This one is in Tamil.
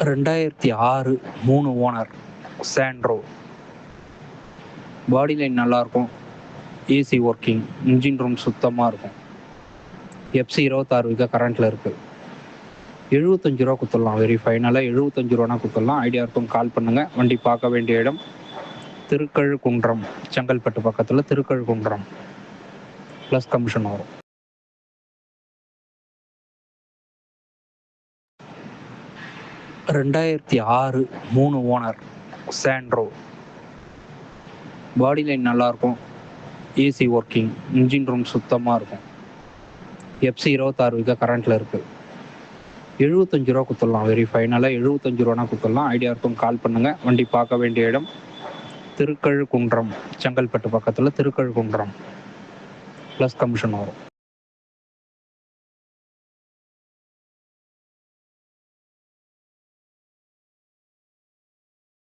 ரெண்டாயிரத்தி ஆறு மூணு ஓனர் சாண்ட்ரோ. பாடி லைன் நல்லாயிருக்கும் ஏசி ஒர்க்கிங் இன்ஜின் ரூம் சுத்தமாக இருக்கும். எஃப்சி இருபத்தாறு விக கரண்ட்டில் இருக்குது எழுபத்தஞ்சு ரூபா கொடுத்துடலாம் வெரி ஃபைனலாக எழுபத்தஞ்சு ரூபானா கொடுத்துடலாம் ஐடியா இருக்கும் கால் பண்ணுங்கள் வண்டி பார்க்க வேண்டிய இடம் திருக்கழுக்குன்றம். செங்கல்பட்டு பக்கத்தில் திருக்கழுக்குன்றம். ப்ளஸ் கமிஷன் வரும். ரெண்டாயிரத்தி ஆறு மூணு ஓனர் சாண்ட்ரோ. பாடி லைன் நல்லாயிருக்கும் ஏசி ஒர்க்கிங் இன்ஜின் ரூம் சுத்தமாக இருக்கும். எஃப்சி இருபத்தாறு விக கரண்ட்டில் இருக்குது எழுபத்தஞ்சு ரூபா கொடுத்துடலாம் வெரி ஃபைனலாக எழுபத்தஞ்சு ரூபானா கொடுத்துடலாம் ஐடியா இருக்கும் கால் பண்ணுங்கள் வண்டி பார்க்க வேண்டிய இடம் திருக்கழுக்குன்றம். செங்கல்பட்டு பக்கத்தில் திருக்கழுக்குன்றம். ப்ளஸ் கமிஷன் வரும்.